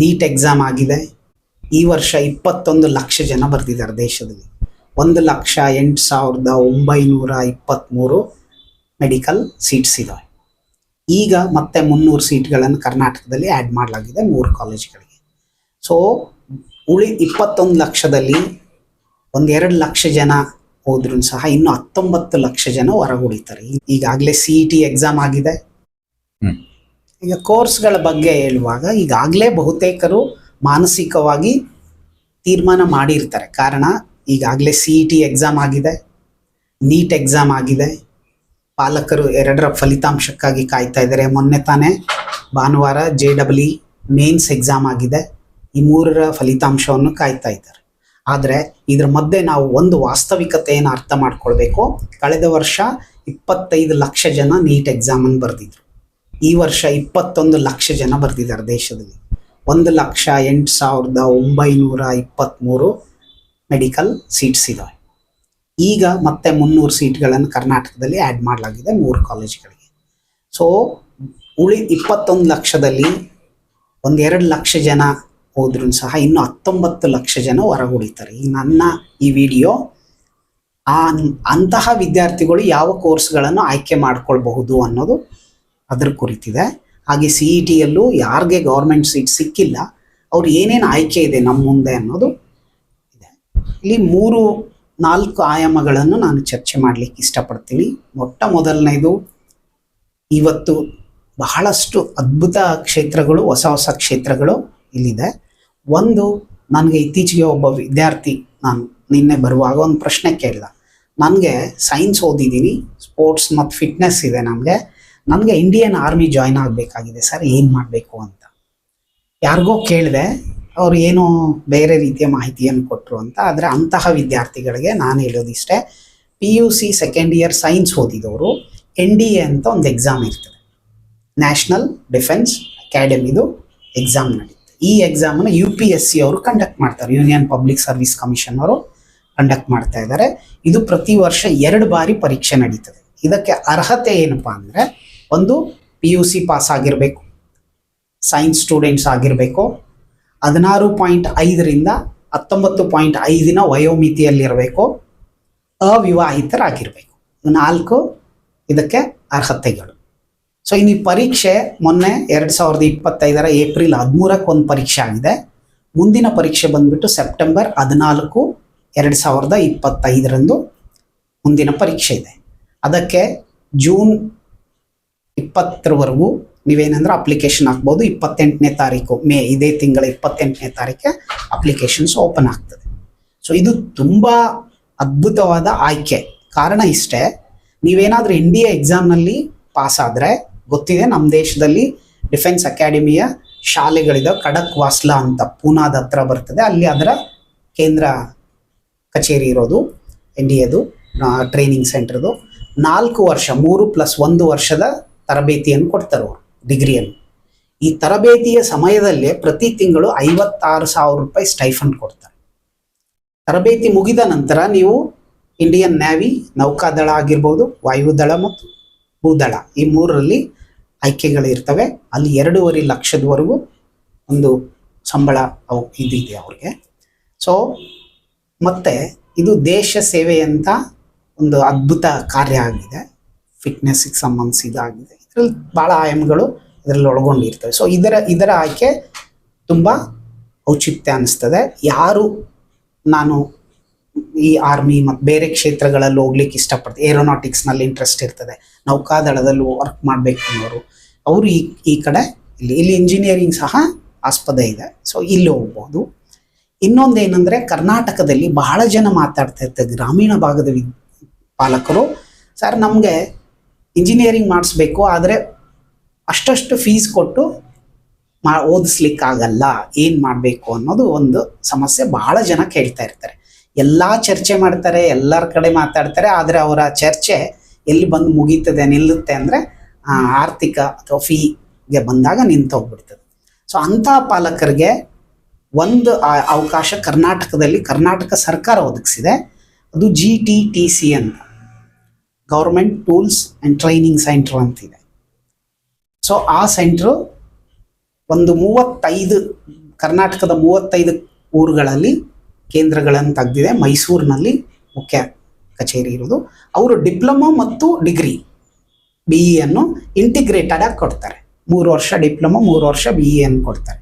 Neat exam ಆಗಿದೆ. ಈ ವರ್ಷ ಇಪ್ಪತ್ತೊಂದು ಲಕ್ಷ ಜನ ಬರ್ತಿದ್ದಾರೆ ದೇಶದಲ್ಲಿ. ಒಂದು ಲಕ್ಷ ಎಂಟು ಸಾವಿರದ ಒಂಬೈನೂರ ಇಪ್ಪತ್ತ್ಮೂರು ಮೆಡಿಕಲ್ ಸೀಟ್ಸ್ ಇದ್ದಾವೆ ಈಗ ಮತ್ತೆ ಮುನ್ನೂರು ಸೀಟ್ಗಳನ್ನು ಕರ್ನಾಟಕದಲ್ಲಿ ಆ್ಯಡ್ ಮಾಡಲಾಗಿದೆ ಮೂರು ಕಾಲೇಜ್ಗಳಿಗೆ ಸೊ ಉಳಿ ಇಪ್ಪತ್ತೊಂದು ಲಕ್ಷದಲ್ಲಿ ಒಂದೆರಡು ಲಕ್ಷ ಜನ ಹೋದ್ರೂ ಸಹ ಇನ್ನು ಹತ್ತೊಂಬತ್ತು ಲಕ್ಷ ಜನ ಹೊರಗುಳಿತಾರೆ ಈಗಾಗಲೇ ಸಿ ಇ ಟಿ ಎಕ್ಸಾಮ್ ಆಗಿದೆ. ಈಗ ಕೋರ್ಸ್ಗಳ ಬಗ್ಗೆ ಹೇಳುವಾಗ ಈಗಾಗಲೇ ಬಹುತೇಕರು ಮಾನಸಿಕವಾಗಿ ತೀರ್ಮಾನ ಮಾಡಿರ್ತಾರೆ. ಕಾರಣ ಈಗಾಗಲೇ ಸಿ ಇ ಟಿ ಎಕ್ಸಾಮ್ ಆಗಿದೆ ನೀಟ್ ಎಕ್ಸಾಮ್ ಆಗಿದೆ. ಪಾಲಕರು ಎರಡರ ಫಲಿತಾಂಶಕ್ಕಾಗಿ ಕಾಯ್ತಾ ಇದ್ದಾರೆ. ಮೊನ್ನೆ ತಾನೇ ಭಾನುವಾರ ಜೆ ಡಬ್ಲ್ಯೂ ಮೇನ್ಸ್ ಎಕ್ಸಾಮ್ ಆಗಿದೆ. ಈ ಮೂರರ ಫಲಿತಾಂಶವನ್ನು ಕಾಯ್ತಾ ಇದ್ದಾರೆ. ಆದರೆ ಇದರ ಮಧ್ಯೆ ನಾವು ಒಂದು ವಾಸ್ತವಿಕತೆಯನ್ನು ಅರ್ಥ ಮಾಡ್ಕೊಳ್ಬೇಕು. ಕಳೆದ ವರ್ಷ ಇಪ್ಪತ್ತೈದು ಲಕ್ಷ ಜನ ನೀಟ್ ಎಕ್ಸಾಮನ್ನು ಬರೆದಿದ್ರು. ಈ ವರ್ಷ ಇಪ್ಪತ್ತೊಂದು ಲಕ್ಷ ಜನ ಬರೆದಿದ್ದಾರೆ ದೇಶದಲ್ಲಿ. ಒಂದು ಲಕ್ಷ ಎಂಟು ಸಾವಿರದ ಒಂಬೈನೂರ ಇಪ್ಪತ್ತ್ಮೂರು ಮೆಡಿಕಲ್ ಸೀಟ್ಸ್ ಇದಾವೆ. ಈಗ ಮತ್ತೆ ಮುನ್ನೂರು ಸೀಟ್ಗಳನ್ನು ಕರ್ನಾಟಕದಲ್ಲಿ ಆ್ಯಡ್ ಮಾಡಲಾಗಿದೆ ಮೂರು ಕಾಲೇಜ್ಗಳಿಗೆ ಸೊ ಉಳಿ ಇಪ್ಪತ್ತೊಂದು ಲಕ್ಷದಲ್ಲಿ ಒಂದೆರಡು ಲಕ್ಷ ಜನ ಹೋದ್ರೂ ಸಹ ಇನ್ನು ಹತ್ತೊಂಬತ್ತು ಲಕ್ಷ ಜನ ಹೊರಗುಳಿತಾರೆ. ಈ ನನ್ನ ಈ ವಿಡಿಯೋ ಆ ಅಂತಹ ವಿದ್ಯಾರ್ಥಿಗಳು ಯಾವ ಕೋರ್ಸ್ಗಳನ್ನು ಆಯ್ಕೆ ಮಾಡ್ಕೊಳ್ಬಹುದು ಅನ್ನೋದು ಅದ್ರ ಕುರಿತಿದೆ. ಹಾಗೆ ಸಿ ಇ ಟಿಯಲ್ಲೂ ಯಾರಿಗೆ ಗೌರ್ಮೆಂಟ್ ಸೀಟ್ ಸಿಕ್ಕಿಲ್ಲ, ಅವ್ರು ಏನೇನು ಆಯ್ಕೆ ಇದೆ ನಮ್ಮ ಮುಂದೆ ಅನ್ನೋದು ಇದೆ. ಇಲ್ಲಿ ಮೂರು, ನಾಲ್ಕು ಆಯಾಮಗಳನ್ನು ನಾನು ಚರ್ಚೆ ಮಾಡಲಿಕ್ಕೆ ಇಷ್ಟಪಡ್ತೀನಿ. ಮೊಟ್ಟ ಮೊದಲನೇದು, ಇವತ್ತು ಬಹಳಷ್ಟು ಅದ್ಭುತ ಕ್ಷೇತ್ರಗಳು, ಹೊಸ ಹೊಸ ಕ್ಷೇತ್ರಗಳು ಇಲ್ಲಿದೆ. ಒಂದು, ನನಗೆ ಇತ್ತೀಚೆಗೆ ಒಬ್ಬ ವಿದ್ಯಾರ್ಥಿ, ನಾನು ನಿನ್ನೆ ಬರುವಾಗ ಒಂದು ಪ್ರಶ್ನೆ ಕೇಳಿದ. ನನಗೆ ಸೈನ್ಸ್ ಓದಿದ್ದೀನಿ ಸ್ಪೋರ್ಟ್ಸ್ ಮತ್ತು ಫಿಟ್ನೆಸ್ ಇದೆ ನನಗೆ ನನಗೆ ಇಂಡಿಯನ್ ಆರ್ಮಿ ಜಾಯ್ನ್ ಆಗಬೇಕಾಗಿದೆ ಸರ್ ಏನು ಮಾಡಬೇಕು ಅಂತ. ಯಾರಿಗೋ ಕೇಳಿದೆ, ಅವ್ರು ಏನೋ ಬೇರೆ ರೀತಿಯ ಮಾಹಿತಿಯನ್ನು ಕೊಟ್ಟರು ಅಂತ, ಆದರೆ ಅಂತಹ ವಿದ್ಯಾರ್ಥಿಗಳಿಗೆ ನಾನು ಹೇಳೋದಿಷ್ಟೇ P U C second year science ಓದಿದವರು N D A ಅಂತ ಒಂದು ಎಕ್ಸಾಮ್ ಇರ್ತದೆ. ನ್ಯಾಷನಲ್ ಡಿಫೆನ್ಸ್ ಅಕಾಡೆಮಿದು ಎಕ್ಸಾಮ್ ನಡೀತದೆ. ಈ ಎಕ್ಸಾಮನ್ನು ಯು ಪಿ ಎಸ್ ಸಿ ಅವರು ಕಂಡಕ್ಟ್ ಮಾಡ್ತಾರೆ. ಯೂನಿಯನ್ ಪಬ್ಲಿಕ್ ಸರ್ವಿಸ್ ಕಮಿಷನ್ ಅವರು ಕಂಡಕ್ಟ್ ಮಾಡ್ತಾ ಇದ್ದಾರೆ ಇದು ಪ್ರತಿ ವರ್ಷ ಎರಡು ಬಾರಿ ಪರೀಕ್ಷೆ ನಡೀತದೆ. ಇದಕ್ಕೆ ಅರ್ಹತೆ ಏನಪ್ಪ ಅಂದರೆ ಒಂದು ಪಿ ಯು ಸಿ ಪಾಸ್ ಆಗಿರಬೇಕು. ಸೈನ್ಸ್ ಸ್ಟೂಡೆಂಟ್ಸ್ ಆಗಿರಬೇಕು. ಹದಿನಾರು ಪಾಯಿಂಟ್ ಐದರಿಂದ ಹತ್ತೊಂಬತ್ತು ಪಾಯಿಂಟ್ ಐದಿನ ವಯೋಮಿತಿಯಲ್ಲಿರಬೇಕು. ಅವಿವಾಹಿತರಾಗಿರಬೇಕು. ನಾಲ್ಕು ಇದಕ್ಕೆ ಅರ್ಹತೆಗಳು. ಸೊ ಇನ್ನು ಈ ಪರೀಕ್ಷೆ ಮೊನ್ನೆ ಎರಡು ಸಾವಿರದ ಇಪ್ಪತ್ತೈದರ ಏಪ್ರಿಲ್ ಹದಿಮೂರಕ್ಕೆ ಒಂದು ಪರೀಕ್ಷೆ ಆಗಿದೆ. ಮುಂದಿನ ಪರೀಕ್ಷೆ ಬಂದ್ಬಿಟ್ಟು ಸೆಪ್ಟೆಂಬರ್ ಹದಿನಾಲ್ಕು ಎರಡು ಸಾವಿರದ ಇಪ್ಪತ್ತೈದರಂದು ಮುಂದಿನ ಪರೀಕ್ಷೆ ಇದೆ. ಅದಕ್ಕೆ ಜೂನ್ ಇಪ್ಪತ್ತರವರೆಗೂ ನೀವೇನಂದ್ರೆ ಅಪ್ಲಿಕೇಶನ್ ಹಾಕ್ಬೋದು. ಇಪ್ಪತ್ತೆಂಟನೇ ತಾರೀಕು, ಮೇ ಇದೇ ತಿಂಗಳ ಇಪ್ಪತ್ತೆಂಟನೇ ತಾರೀಕೆ ಅಪ್ಲಿಕೇಶನ್ಸ್ ಓಪನ್ ಆಗ್ತದೆ. ಸೊ ಇದು ತುಂಬ ಅದ್ಭುತವಾದ ಆಯ್ಕೆ. ಕಾರಣ ಇಷ್ಟೇ, ನೀವೇನಾದರೂ ಎನ್ ಡಿ ಎ ಎಕ್ಸಾಮ್ನಲ್ಲಿ ಪಾಸ್ ಆದರೆ, ಗೊತ್ತಿದೆ ನಮ್ಮ ದೇಶದಲ್ಲಿ ಡಿಫೆನ್ಸ್ ಅಕಾಡೆಮಿಯ ಶಾಲೆಗಳಿದ ಖಡಕ್ ವಾಸ್ಲಾ ಅಂತ ಪೂನಾದ ಹತ್ರ ಬರ್ತದೆ. ಅಲ್ಲಿ ಅದರ ಕೇಂದ್ರ ಕಚೇರಿ ಇರೋದು ಎನ್ ಡಿ ಎದು ಟ್ರೈನಿಂಗ್ ಸೆಂಟರ್ದು ನಾಲ್ಕು ವರ್ಷ, ಮೂರು ಪ್ಲಸ್ ಒಂದು ವರ್ಷದ ತರಬೇತಿಯನ್ನು ಕೊಡ್ತಾರೆ ಅವರು ಡಿಗ್ರಿಯನ್ನು ಈ ತರಬೇತಿಯ ಸಮಯದಲ್ಲೇ ಪ್ರತಿ ತಿಂಗಳು ಐವತ್ತಾರು ಸಾವಿರ ರೂಪಾಯಿ ಸ್ಟೈಫಂಡ್ ಕೊಡ್ತಾರೆ. ತರಬೇತಿ ಮುಗಿದ ನಂತರ ನೀವು ಇಂಡಿಯನ್ ನ್ಯಾವಿ ನೌಕಾದಳ ಆಗಿರ್ಬೋದು, ವಾಯುದಳ ಮತ್ತು ಭೂದಳ ಈ ಮೂರರಲ್ಲಿ ಆಯ್ಕೆಗಳಿರ್ತವೆ. ಅಲ್ಲಿ ಎರಡೂವರೆ ಲಕ್ಷದವರೆಗೂ ಒಂದು ಸಂಬಳ ಅವು ಇದಿದೆ ಅವ್ರಿಗೆ. ಸೊ ಮತ್ತೆ ಇದು ದೇಶ ಸೇವೆಯಂತ ಒಂದು ಅದ್ಭುತ ಕಾರ್ಯ ಆಗಿದೆ. ಫಿಟ್ನೆಸ್ಗೆ ಸಂಬಂಧಿಸಿದಾಗಿದೆ. ಇದರಲ್ಲಿ ಭಾಳ ಆಯಾಮಗಳು ಇದರಲ್ಲಿ ಒಳಗೊಂಡಿರ್ತವೆ. ಸೊ ಇದರ ಇದರ ಆಯ್ಕೆ ತುಂಬ ಔಚಿತ್ಯ ಅನಿಸ್ತದೆ. ಯಾರು ನಾನು ಈ ಆರ್ಮಿ ಮತ್ತು ಬೇರೆ ಕ್ಷೇತ್ರಗಳಲ್ಲಿ ಹೋಗ್ಲಿಕ್ಕೆ ಇಷ್ಟಪಡ್ತೀವಿ ಏರೋನಾಟಿಕ್ಸ್ನಲ್ಲಿ ಇಂಟ್ರೆಸ್ಟ್ ಇರ್ತದೆ. ನೌಕಾದಳದಲ್ಲಿ ವರ್ಕ್ ಮಾಡಬೇಕು ಅನ್ನೋರು. ಅವರು ಈ ಈ ಕಡೆ ಇಲ್ಲಿ ಇಲ್ಲಿ ಇಂಜಿನಿಯರಿಂಗ್ ಸಹ ಆಸ್ಪದ ಇದೆ. ಸೊ ಇಲ್ಲಿ ಹೋಗ್ಬೋದು. ಇನ್ನೊಂದು ಏನಂದರೆ ಕರ್ನಾಟಕದಲ್ಲಿ ಬಹಳ ಜನ ಮಾತಾಡ್ತಾ ಇರ್ತಾರೆ. ಗ್ರಾಮೀಣ ಭಾಗದ ವಿ ಪಾಲಕರು. ಸರ್, ನಮಗೆ ಇಂಜಿನಿಯರಿಂಗ್ ಮಾಡಿಸ್ಬೇಕು, ಆದರೆ ಅಷ್ಟಷ್ಟು ಫೀಸ್ ಕೊಟ್ಟು ಮಾ, ಓದಿಸ್ಲಿಕ್ಕಾಗಲ್ಲ, ಏನು ಮಾಡಬೇಕು ಅನ್ನೋದು ಒಂದು ಸಮಸ್ಯೆ ಭಾಳ ಜನ ಕೇಳ್ತಾ ಇರ್ತಾರೆ. ಎಲ್ಲ ಚರ್ಚೆ ಮಾಡ್ತಾರೆ, ಎಲ್ಲರ ಕಡೆ ಮಾತಾಡ್ತಾರೆ, ಆದರೆ ಅವರ ಚರ್ಚೆ ಎಲ್ಲಿ ಬಂದು ಮುಗೀತದೆ, ನಿಲ್ಲುತ್ತೆ ಅಂದರೆ ಆರ್ಥಿಕ ಅಥವಾ ಫೀಗೆ ಬಂದಾಗ ನಿಂತು ಹೋಗ್ಬಿಡ್ತದೆ. ಸೊ ಅಂಥ ಪಾಲಕರಿಗೆ ಒಂದು ಅವಕಾಶ ಕರ್ನಾಟಕದಲ್ಲಿ ಕರ್ನಾಟಕ ಸರ್ಕಾರ ಒದಗಿಸಿದೆ. ಅದು ಜಿ ಟಿ ಟಿ ಸಿ ಅಂತ. Government tools and training centre ಅಂತಿದೆ. ಸೊ ಆ ಸೆಂಟ್ರು ಒಂದು ಮೂವತ್ತೈದು, ಕರ್ನಾಟಕದ ಮೂವತ್ತೈದು ಊರುಗಳಲ್ಲಿ ಕೇಂದ್ರಗಳನ್ನು ತೆಗೆದಿದೆ. ಮೈಸೂರಿನಲ್ಲಿ ಮುಖ್ಯ ಕಚೇರಿ ಇರೋದು. ಅವರು ಡಿಪ್ಲೊಮಾ ಮತ್ತು ಡಿಗ್ರಿ ಬಿ ಇಯನ್ನು ಇಂಟಿಗ್ರೇಟೆಡ್ ಆಗಿ ಕೊಡ್ತಾರೆ. ಮೂರು ವರ್ಷ ಡಿಪ್ಲೊಮಾ, ಮೂರು ವರ್ಷ ಬಿ ಇ ಅನ್ನು ಕೊಡ್ತಾರೆ.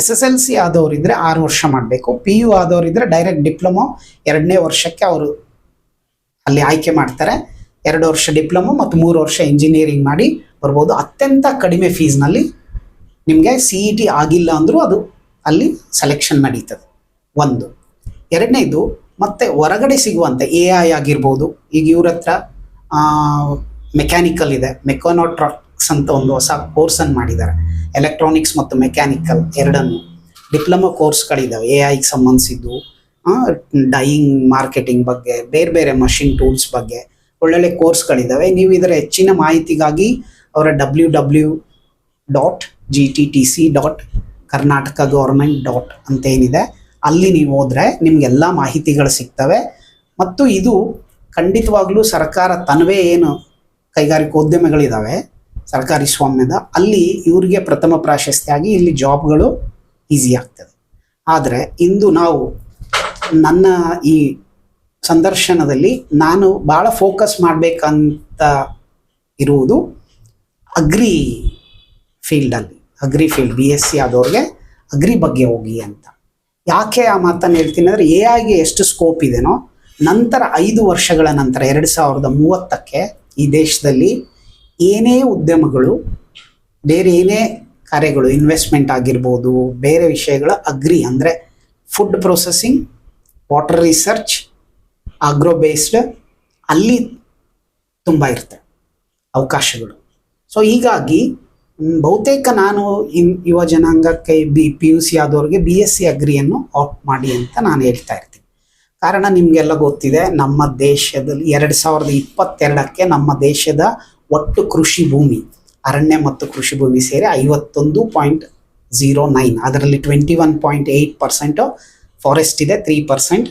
ಎಸ್ ಎಸ್ ಎಲ್ ಸಿ ಆದವರಿದ್ದರೆ ಆರು ವರ್ಷ ಮಾಡಬೇಕು. ಪಿ ಯು ಆದವರಿದ್ದರೆ ಡೈರೆಕ್ಟ್ ಡಿಪ್ಲೊಮಾ ಎರಡನೇ ವರ್ಷಕ್ಕೆ ಅವರು ಅಲ್ಲಿ ಆಯ್ಕೆ ಮಾಡ್ತಾರೆ. ಎರಡು ವರ್ಷ ಡಿಪ್ಲೊಮೊ ಮತ್ತು ಮೂರು ವರ್ಷ ಇಂಜಿನಿಯರಿಂಗ್ ಮಾಡಿ ಬರ್ಬೋದು. ಅತ್ಯಂತ ಕಡಿಮೆ ಫೀಸ್ನಲ್ಲಿ ನಿಮಗೆ ಸಿ ಇ ಟಿ ಆಗಿಲ್ಲ ಅಂದರೂ ಅದು ಅಲ್ಲಿ ಸೆಲೆಕ್ಷನ್ ನಡೀತದೆ. ಒಂದು. ಎರಡನೇದು, ಮತ್ತೆ ಹೊರಗಡೆ ಸಿಗುವಂಥ ಎ ಐ ಆಗಿರ್ಬೋದು. ಈಗ ಇವ್ರ ಹತ್ರ ಮೆಕ್ಯಾನಿಕಲ್ ಇದೆ. ಮೆಕೋನೋಟ್ರಾಕ್ಸ್ ಅಂತ ಒಂದು ಹೊಸ ಕೋರ್ಸನ್ನು ಮಾಡಿದ್ದಾರೆ. ಎಲೆಕ್ಟ್ರಾನಿಕ್ಸ್ ಮತ್ತು ಮೆಕ್ಯಾನಿಕಲ್ ಎರಡನ್ನು. ಡಿಪ್ಲೊಮೊ ಕೋರ್ಸ್ಗಳಿದ್ದಾವೆ ಎ ಐಗೆ ಸಂಬಂಧಿಸಿದ್ದು ಡೈಯಿಂಗ್ ಮಾರ್ಕೆಟಿಂಗ್ ಬಗ್ಗೆ, ಬೇರೆ ಬೇರೆ ಮಷಿನ್ ಟೂಲ್ಸ್ ಬಗ್ಗೆ. ಒಳ್ಳೊಳ್ಳೆ ಕೋರ್ಸ್ಗಳಿದ್ದಾವೆ ನೀವು ಇದರ ಹೆಚ್ಚಿನ ಮಾಹಿತಿಗಾಗಿ ಅವರ W W dot G T T C dot Karnataka government dot ಅಂತ ಏನಿದೆ, ಅಲ್ಲಿ ನೀವು ಹೋದರೆ ನಿಮಗೆಲ್ಲ ಮಾಹಿತಿಗಳು ಸಿಗ್ತವೆ. ಮತ್ತು ಇದು ಖಂಡಿತವಾಗ್ಲೂ ಸರ್ಕಾರ ತನ್ನವೇ ಏನು ಕೈಗಾರಿಕೋದ್ಯಮಗಳಿದ್ದಾವೆ ಸರ್ಕಾರಿ ಸ್ವಾಮ್ಯದ, ಅಲ್ಲಿ ಇವರಿಗೆ ಪ್ರಥಮ ಪ್ರಾಶಸ್ತ್ಯಾಗಿ ಇಲ್ಲಿ ಜಾಬ್ಗಳು ಈಸಿ ಆಗ್ತದೆ. ಆದರೆ ಇಂದು ನಾವು ನನ್ನ ಈ ಸಂದರ್ಶನದಲ್ಲಿ ನಾನು ಭಾಳ ಫೋಕಸ್ ಮಾಡಬೇಕಂತ ಇರುವುದು ಅಗ್ರಿ ಫೀಲ್ಡಲ್ಲಿ agri field B S C ಆದವ್ರಿಗೆ agri ಬಗ್ಗೆ ಹೋಗಿ ಅಂತ. ಯಾಕೆ ಆ ಮಾತನ್ನು ಹೇಳ್ತೀನಿ ಅಂದರೆ ಎ ಐಗೆ ಎಷ್ಟು ಸ್ಕೋಪ್ ಇದೆನೋ, ನಂತರ ಐದು ವರ್ಷಗಳ ನಂತರ, ಎರಡು ಸಾವಿರದ ಮೂವತ್ತಕ್ಕೆ ಈ ದೇಶದಲ್ಲಿ ಏನೇ ಉದ್ಯಮಗಳು, ಬೇರೆ ಏನೇ ಕಾರ್ಯಗಳು ಇನ್ವೆಸ್ಟ್ಮೆಂಟ್ ಆಗಿರ್ಬೋದು, ಬೇರೆ ವಿಷಯಗಳ ಅಗ್ರಿ ಅಂದರೆ food processing water research agro based ಅಲ್ಲಿ ತುಂಬ ಇರುತ್ತೆ ಅವಕಾಶಗಳು. ಸೊ ಹೀಗಾಗಿ ಬಹುತೇಕ ನಾನು ಇನ್, ಯುವ ಜನಾಂಗಕ್ಕೆ ಬಿ ಪಿ ಯು ಸಿ ಆದವ್ರಿಗೆ ಬಿ ಎಸ್ ಸಿ ಅಗ್ರಿಯನ್ನು ಆಪ್ಟ್ ಮಾಡಿ ಅಂತ ನಾನು ಹೇಳ್ತಾ ಇರ್ತೀನಿ. ಕಾರಣ ನಿಮಗೆಲ್ಲ ಗೊತ್ತಿದೆ, ನಮ್ಮ ದೇಶದಲ್ಲಿ ಎರಡು ಸಾವಿರದ ಇಪ್ಪತ್ತೆರಡಕ್ಕೆ ನಮ್ಮ ದೇಶದ ಒಟ್ಟು ಕೃಷಿ ಭೂಮಿ, ಅರಣ್ಯ ಮತ್ತು ಕೃಷಿ ಭೂಮಿ ಸೇರಿ ಐವತ್ತೊಂದು ಪಾಯಿಂಟ್ ಝೀರೋ ನೈನ್, ಅದರಲ್ಲಿ twenty one point eight percent forest ಇದೆ ತ್ರೀ ಪರ್ಸೆಂಟ್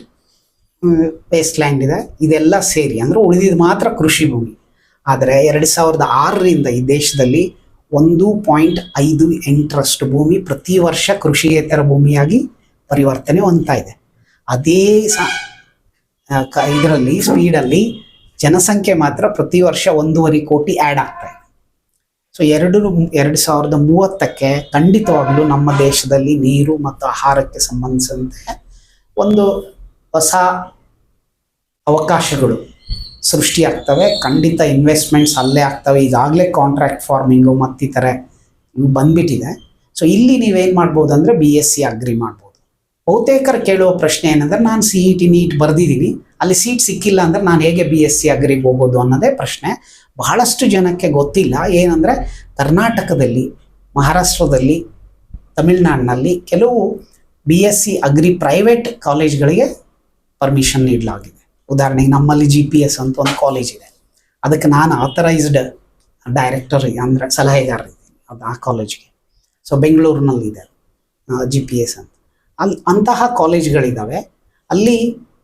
ವೇಸ್ಟ್ ಲ್ಯಾಂಡ್ ಇದೆ. ಇದೆಲ್ಲ ಸೇರಿ, ಅಂದರೆ ಉಳಿದಿದ್ದು ಮಾತ್ರ ಕೃಷಿ ಭೂಮಿ. ಆದರೆ ಎರಡು ಸಾವಿರದ ಆರರಿಂದ ಈ ದೇಶದಲ್ಲಿ ಒಂದು ಪಾಯಿಂಟ್ ಐದು ಎಂಟರಷ್ಟು ಭೂಮಿ ಪ್ರತಿ ವರ್ಷ ಕೃಷಿಯೇತರ ಭೂಮಿಯಾಗಿ ಪರಿವರ್ತನೆ ಹೊಂದ್ತಾ ಇದೆ. ಅದೇ ಸ ಇದರಲ್ಲಿ ಸ್ಪೀಡಲ್ಲಿ ಜನಸಂಖ್ಯೆ ಮಾತ್ರ ಪ್ರತಿ ವರ್ಷ ಒಂದೂವರೆ ಕೋಟಿ ಆ್ಯಡ್ ಆಗ್ತಾ ಇದೆ. ಸೊ ಎರಡು ಎರಡು ಸಾವಿರದ ಮೂವತ್ತಕ್ಕೆ ಖಂಡಿತವಾಗಲೂ ನಮ್ಮ ದೇಶದಲ್ಲಿ ನೀರು ಮತ್ತು ಆಹಾರಕ್ಕೆ ಸಂಬಂಧಿಸಿದಂತೆ ಒಂದು ಹೊಸ ಅವಕಾಶಗಳು ಸೃಷ್ಟಿಯಾಗ್ತವೆ ಖಂಡಿತ ಇನ್ವೆಸ್ಟ್ಮೆಂಟ್ಸ್ ಅಲ್ಲೇ ಆಗ್ತವೆ. ಈಗಾಗಲೇ ಕಾಂಟ್ರಾಕ್ಟ್ ಫಾರ್ಮಿಂಗು ಮತ್ತಿತರ ಬಂದ್ಬಿಟ್ಟಿದೆ. ಸೊ ಇಲ್ಲಿ ನೀವೇನು ಮಾಡ್ಬೋದು ಅಂದರೆ ಬಿ ಎಸ್ ಸಿ ಅಗ್ರಿ ಮಾಡ್ಬೋದು. ಬಹುತೇಕರು ಕೇಳುವ ಪ್ರಶ್ನೆ ಏನಂದರೆ, ನಾನು ಸಿ ಇ ಟಿ ನೀಟ್ ಬರೆದಿದ್ದೀನಿ ಅಲ್ಲಿ ಸೀಟ್ ಸಿಕ್ಕಿಲ್ಲ ಅಂದರೆ ನಾನು ಹೇಗೆ ಬಿ ಎಸ್ ಸಿ ಅಗ್ರಿಗೆ ಹೋಗೋದು ಅನ್ನೋದೇ ಪ್ರಶ್ನೆ. ಬಹಳಷ್ಟು ಜನಕ್ಕೆ ಗೊತ್ತಿಲ್ಲ. ಏನಂದರೆ, ಕರ್ನಾಟಕದಲ್ಲಿ, ಮಹಾರಾಷ್ಟ್ರದಲ್ಲಿ, ತಮಿಳ್ನಾಡಿನಲ್ಲಿ ಕೆಲವು B S C agri private ಕಾಲೇಜ್ಗಳಿಗೆ permission ನೀಡಲಾಗಿದೆ. ಉದಾಹರಣೆಗೆ ನಮ್ಮಲ್ಲಿ ಜಿ ಪಿ ಎಸ್ ಅಂತ ಒಂದು ಕಾಲೇಜ್ ಇದೆ. ಅದಕ್ಕೆ ನಾನು ಆಥರೈಸ್ಡ್ ಡೈರೆಕ್ಟರ್ ಅಂದರೆ ಸಲಹೆಗಾರರಿದ್ದೀನಿ ಅದು ಆ ಕಾಲೇಜ್ಗೆ ಸೊ ಬೆಂಗಳೂರಿನಲ್ಲಿದೆ ಜಿ ಪಿ ಎಸ್ ಅಂತ. ಅಲ್ಲಿ ಅಂತಹ ಕಾಲೇಜ್ಗಳಿದ್ದಾವೆ ಅಲ್ಲಿ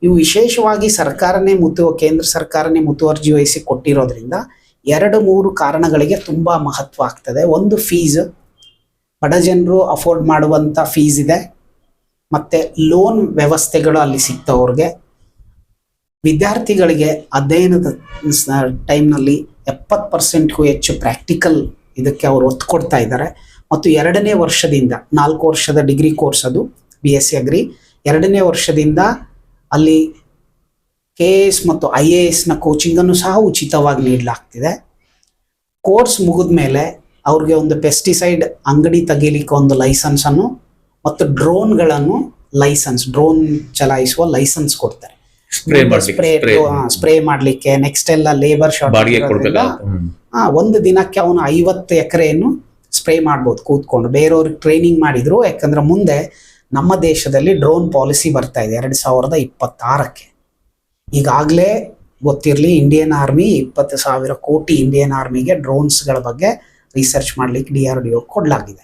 ಇವು ವಿಶೇಷವಾಗಿ ಸರ್ಕಾರನೇ ಮುತ್ತು ಕೇಂದ್ರ ಸರ್ಕಾರನೇ ಮುತುವರ್ಜಿ ವಹಿಸಿ ಕೊಟ್ಟಿರೋದ್ರಿಂದ ಎರಡು, ಮೂರು ಕಾರಣಗಳಿಗೆ ತುಂಬ ಮಹತ್ವ ಆಗ್ತದೆ. ಒಂದು ಫೀಸ್ ಬಡ ಜನರು ಅಫೋರ್ಡ್ ಮಾಡುವಂಥ ಫೀಸ್ ಇದೆ. ಮತ್ತು ಲೋನ್ ವ್ಯವಸ್ಥೆಗಳು ಅಲ್ಲಿ ಸಿಗ್ತವ್ರಿಗೆ ವಿದ್ಯಾರ್ಥಿಗಳಿಗೆ ಅಧ್ಯಯನದ ಟೈಮ್ನಲ್ಲಿ ಎಪ್ಪತ್ತು ಪರ್ಸೆಂಟ್ಗೂ ಹೆಚ್ಚು ಪ್ರಾಕ್ಟಿಕಲ್ ಇದಕ್ಕೆ ಅವರು ಒತ್ತು ಕೊಡ್ತಾ ಇದ್ದಾರೆ. ಮತ್ತು ಎರಡನೇ ವರ್ಷದಿಂದ ನಾಲ್ಕು ವರ್ಷದ ಡಿಗ್ರಿ ಕೋರ್ಸ್ ಅದು ಬಿ ಎಸ್ ಸಿ ಅಗ್ರಿ ಎರಡನೇ ವರ್ಷದಿಂದ ಅಲ್ಲಿ ಕೆ ಎ ಎಸ್ ಮತ್ತು ಐ ಎ ಎಸ್ನ ಕೋಚಿಂಗನ್ನು ಸಹ ಉಚಿತವಾಗಿ ನೀಡಲಾಗ್ತಿದೆ. ಕೋರ್ಸ್ ಮುಗಿದ ಮೇಲೆ ಅವ್ರಿಗೆ ಒಂದು ಪೆಸ್ಟಿಸೈಡ್ ಅಂಗಡಿ ತೆಗೀಲಿಕ್ಕೆ ಒಂದು ಲೈಸೆನ್ಸನ್ನು ಮತ್ತು ಡ್ರೋನ್ಗಳನ್ನು ಲೈಸೆನ್ಸ್ ಡ್ರೋನ್ ಚಲಾಯಿಸುವ ಲೈಸೆನ್ಸ್ ಕೊಡ್ತಾರೆ. ಸ್ಪ್ರೇ ಮಾಡಲಿಕ್ಕೆ ಸ್ಪ್ರೇ ಮಾಡ್ಲಿಕ್ಕೆ ನೆಕ್ಸ್ಟ್ ಎಲ್ಲ ಲೇಬರ್ ಶಾರ್ಟ್ ಆ, ಒಂದು ದಿನಕ್ಕೆ ಅವನು ಐವತ್ತು ಎಕರೆಯನ್ನು ಸ್ಪ್ರೇ ಮಾಡ್ಬೋದು ಕೂತ್ಕೊಂಡು. ಬೇರೆಯವ್ರಿಗೆ ಟ್ರೈನಿಂಗ್ ಮಾಡಿದ್ರು ಯಾಕಂದ್ರೆ ಮುಂದೆ ನಮ್ಮ ದೇಶದಲ್ಲಿ ಡ್ರೋನ್ ಪಾಲಿಸಿ ಬರ್ತಾ ಇದೆ ಎರಡು ಸಾವಿರದ ಇಪ್ಪತ್ತಾರಕ್ಕೆ. ಈಗಾಗಲೇ ಗೊತ್ತಿರಲಿ ಇಂಡಿಯನ್ ಆರ್ಮಿ ಇಪ್ಪತ್ತು ಸಾವಿರ ಕೋಟಿ ಇಂಡಿಯನ್ ಆರ್ಮಿಗೆ ಡ್ರೋನ್ಸ್ಗಳ ಬಗ್ಗೆ ರಿಸರ್ಚ್ ಮಾಡ್ಲಿಕ್ಕೆ ಡಿ ಆರ್ ಡಿ ಒ ಕೊಡಲಾಗಿದೆ.